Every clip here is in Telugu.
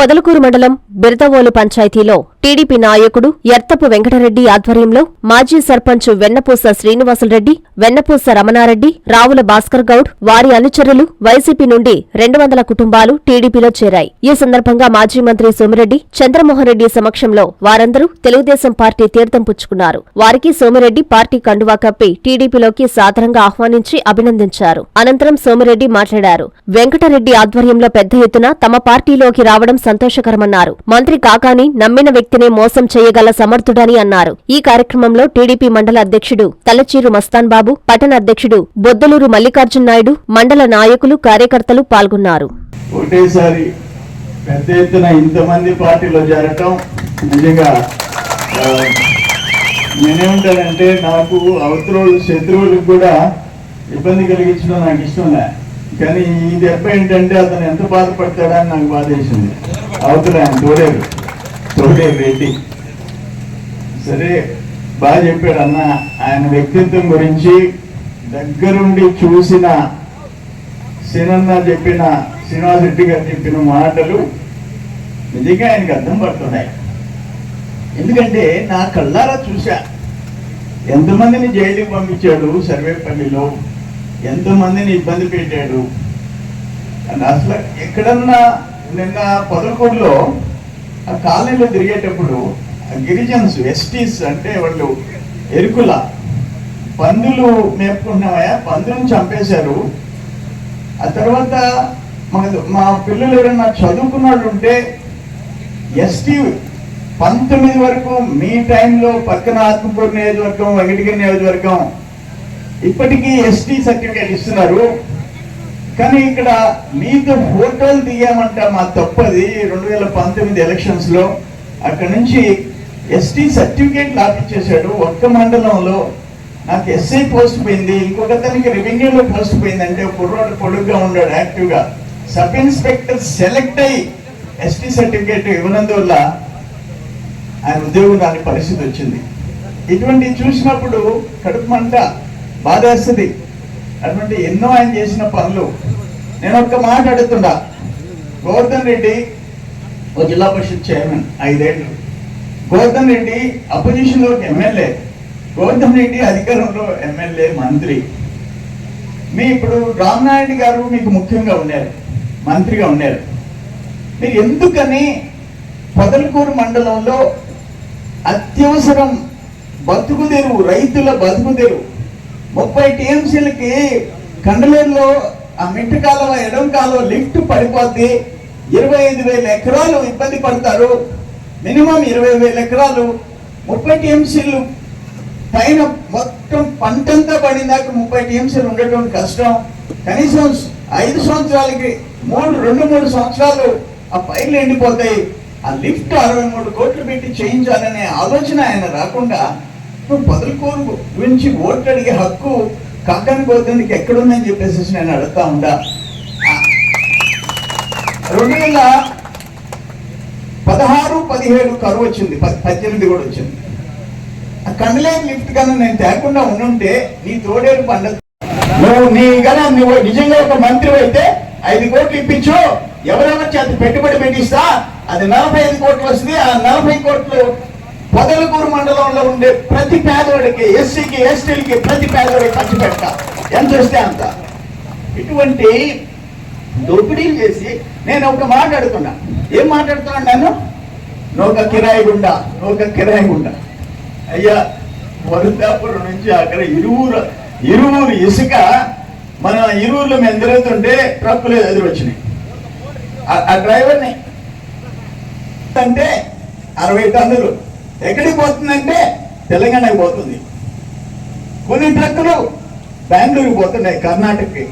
పొదలకూరు మండలం బిరదవోలు పంచాయతీలో టీడీపీ నాయకుడు ఎర్తపు వెంకటరెడ్డి ఆధ్వర్యంలో మాజీ సర్పంచ్ వెన్నపూస శ్రీనివాసులరెడ్డి వెన్నపూస రమణారెడ్డి రావుల భాస్కర్ గౌడ్ వారి అనుచరులు వైసీపీ నుండి రెండు వందల కుటుంబాలు టీడీపీలో చేరాయి. ఈ సందర్భంగా మాజీ మంత్రి సోమిరెడ్డి చంద్రమోహన్ రెడ్డి సమక్షంలో వారందరూ తెలుగుదేశం పార్టీ తీర్థం పుచ్చుకున్నారు. వారికి సోమిరెడ్డి పార్టీ కండువా కప్పి టీడీపీలోకి సాధారణంగా ఆహ్వానించి అభినందించారు. అనంతరం సోమిరెడ్డి మాట్లాడారు. వెంకటరెడ్డి ఆధ్వర్యంలో పెద్ద ఎత్తున తమ పార్టీలోకి రావడం సంతోషకరమన్నారు. మంత్రి కాకాని నమ్మిన వ్యక్తినే మోసం చేయగల సమర్థుడని అన్నారు. ఈ కార్యక్రమంలో టీడీపీ మండల అధ్యక్షుడు తలచీరు మస్తాన్ బాబు పట్టణ అధ్యక్షుడు బొద్దలూరు మల్లికార్జున్ నాయుడు మండల నాయకులు కార్యకర్తలు పాల్గొన్నారు. ఒకటేసారి పెద్ద ఎత్తున ఇంతమంది పార్టీలో చేరటం నిజంగా నేనేమంటానంటే నాకు అవతరులు శత్రువులకు కూడా ఇబ్బంది కలిగించడం నాకు ఇష్టం లే. కానీ ఈ దెబ్బ ఏంటంటే అతను ఎంత బాధపడతాడని నాకు బాధ వేసింది అవతల ఆయన తోడేరు తోడేరు రెడ్డి సరే బాగా చెప్పాడు అన్న. ఆయన వ్యక్తిత్వం గురించి దగ్గరుండి చూసిన సినన్న చెప్పిన శ్రీనివాస్ రెడ్డి గారు చెప్పిన మాటలు నిజంగా ఆయనకి అర్థం పడుతున్నాయి. ఎందుకంటే నా కళ్ళారా చూశా. ఎంతమందిని జైలుకి పంపించాడు సర్వేపల్లిలో? ఎంతమందిని ఇబ్బంది పెట్టాడు? అండ్ అసలు ఎక్కడన్నా నిన్న పొదలకూడలో ఆ కాలనీలో తిరిగేటప్పుడు గిరిజన్స్ ఎస్టీస్ అంటే వాళ్ళు ఎరుకుల పందులు మేపుకుంటున్నామయ్యా పందులను చంపేశారు. ఆ తర్వాత మన మా పిల్లలు ఎవరైనా చదువుకున్న వాళ్ళు ఉంటే ఎస్టీ పంతొమ్మిది వరకు మీ టైంలో పక్కన ఆత్మకూరు నియోజకవర్గం వెంకటగిరి నియోజకవర్గం. ఇప్పటికీ ఎస్టీ సర్టిఫికేట్ ఇస్తున్నారు. కానీ ఇక్కడ మీతో ఫోటోలు తీయమంట మా తప్పది. రెండు వేల పంతొమ్మిది ఎలక్షన్స్లో అక్కడ నుంచి ఎస్టీ సర్టిఫికేట్ లాపించేశాడు ఒక్క మండలంలో నాకు ఎస్ఐ పోస్ట్ పోయింది. ఇంకొక అతనికి రెవెన్యూలో పోస్ట్ పోయింది. అంటే కుర్రాడు పొడుగ్గా ఉన్నాడు యాక్టివ్గా సబ్ ఇన్స్పెక్టర్ సెలెక్ట్ అయ్యి ఎస్టీ సర్టిఫికేట్ ఇవ్వనందువల్ల ఆయన ఉద్యోగం రాని పరిస్థితి వచ్చింది. ఇటువంటి చూసినప్పుడు కడుపు మంట బాధేస్తుంది. అటువంటి ఎన్నో ఆయన చేసిన పనులు నేను ఒక్క మాట అడుగుతున్నా. గోవర్ధన్ రెడ్డి ఓ జిల్లా పరిషత్ చైర్మన్ ఐదేళ్ళు. గోవర్ధన్ రెడ్డి అపోజిషన్లో ఎమ్మెల్యే. గోవర్ధన్ రెడ్డి అధికారంలో ఎమ్మెల్యే మంత్రి. మీ ఇప్పుడు రామనాయుడు గారు మీకు ముఖ్యంగా ఉన్నారు. మంత్రిగా ఉన్నారు. మీరు ఎందుకని పొదలకూరు మండలంలో అత్యవసరం బతుకుదేరు రైతుల బతుకుదేరు ముప్పై టీఎంసీలకి కండలేరులో ఆ మిట్టు కాలువ ఎడం కాలువ లిఫ్ట్ పడిపోద్ది ఇరవై ఐదు వేల ఎకరాలు ఇబ్బంది పడతారు. మినిమం ఇరవై వేల ఎకరాలు. ముప్పై టీఎంసీలు పైన మొత్తం పంటంతా పడిందాక ముప్పై టీఎంసీలు ఉండటం కష్టం. కనీసం ఐదు సంవత్సరాలకి మూడు రెండు మూడు సంవత్సరాలు ఆ పైర్లు ఎండిపోతాయి. ఆ లిఫ్ట్ అరవై మూడు కోట్లు పెట్టి చేయించాలనే ఆలోచన ఆయన రాకుండా నువ్వు పొదలకూరు గురించి ఓట్లు అడిగే హక్కు కాకాని గోతందుకు ఎక్కడుందని చెప్పేసి నేను అడుగుతా ఉండా. రెండు వేల పదహారు పదిహేడు కరువు వచ్చింది పద్దెనిమిది కూడా వచ్చింది. ఆ కండలేని లిఫ్ట్ కన్నా నేను తేకుండా ఉండుంటే నీ తోడేరు పండగ. నువ్వు నీ గన నువ్వు నిజంగా ఒక మంత్రి అయితే ఐదు కోట్లు ఇప్పించు. ఎవరెవరి చేత పెట్టుబడి పెట్టిస్తా? అది నలభై ఐదు కోట్లు వస్తుంది. ఆ నలభై కోట్లు పొదలకూరు మండలంలో ఉండే ప్రతి పేదవాడికి ఎస్సీకి ఎస్టీలకి ప్రతి పేదవాడికి ఖర్చు పెట్ట. ఎంత వస్తే అంత. ఇటువంటి దోపిడీలు చేసి నేను ఒక మాట్లాడుతున్నా ఏం మాట్లాడుతున్నాను నేను నూక కిరాయి గుండా నూక కిరాయి గుండా. అయ్యా వరుదాపురం నుంచి అక్కడ ఇరువురు ఇరువురు ఇసుక మన ఇరువురులో మేము ఎదురవుతుంటే ట్రక్కులు ఎదురు వచ్చినాయి. ఆ- ఆ డ్రైవర్ని అంటే అరవై టన్నులు. ఎక్కడికి పోతుందంటే తెలంగాణకి పోతుంది. కొన్ని ట్రక్కులు బెంగళూరుకి పోతున్నాయి కర్ణాటకకి.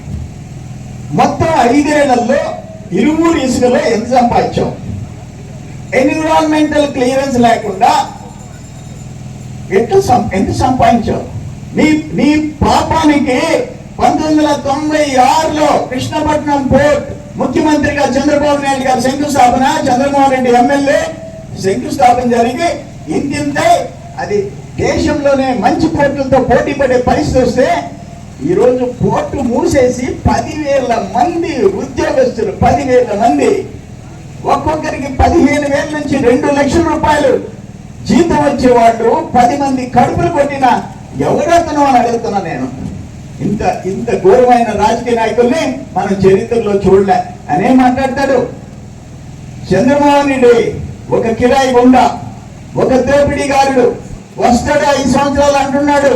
మొత్తం ఐదేళ్ళలో ఇరువురు ఇసుకలో ఎంత సంపాదించాం? ఎన్విరాన్మెంటల్ క్లియరెన్స్ లేకుండా ఎంత ఎంత సంపాదించావు నీ నీ పాపానికి పంతొమ్మిది వందల తొంభై ఆరులో కృష్ణపట్నం పోర్ట్ ముఖ్యమంత్రిగా చంద్రబాబు నాయుడు గారు శంకుస్థాపన చంద్రమోహన్ రెడ్డి ఎమ్మెల్యే శంకుస్థాపన జరిగి ఇంతింతే అది దేశంలోనే మంచి పోర్టులతో పోటీ పడే పరిస్థితి వస్తే ఈరోజు రోజు పోర్టు మూసేసి పదివేల మంది ఉద్యోగస్తులు పదివేల మంది ఒక్కొక్కరికి పదిహేను వేల నుంచి రెండు లక్షల రూపాయలు జీతం వచ్చేవాళ్ళు పది మంది కడుపులు కొట్టిన ఎవడతను అని అడుగుతున్నా నేను. ఇంత ఇంత ఘోరమైన రాజకీయ నాయకుల్ని మనం చరిత్రలో చూడలే. అనే మాట్లాడతాడు. చంద్రమోహన్ రెడ్డి ఒక కిరాయి గుండా ఒక దోపిడీగారుడు వస్తాడు ఐదు సంవత్సరాలు అంటున్నాడు.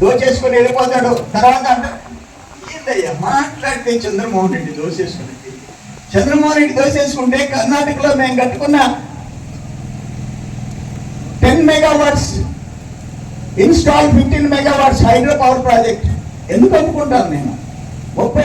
దోచేసుకొని వెళ్ళిపోతాడు. తర్వాత అంటాడు ఏందయ్యా మాట్లాడితే చంద్రమోహన్ రెడ్డి దోచేసుకుని చంద్రమోహన్ రెడ్డి దోచేసుకుంటే కర్ణాటకలో మేము కట్టుకున్న ten megawatts install fifteen megawatts hydro power project. ఎందుకు అనుకుంటాను నేను ముప్పై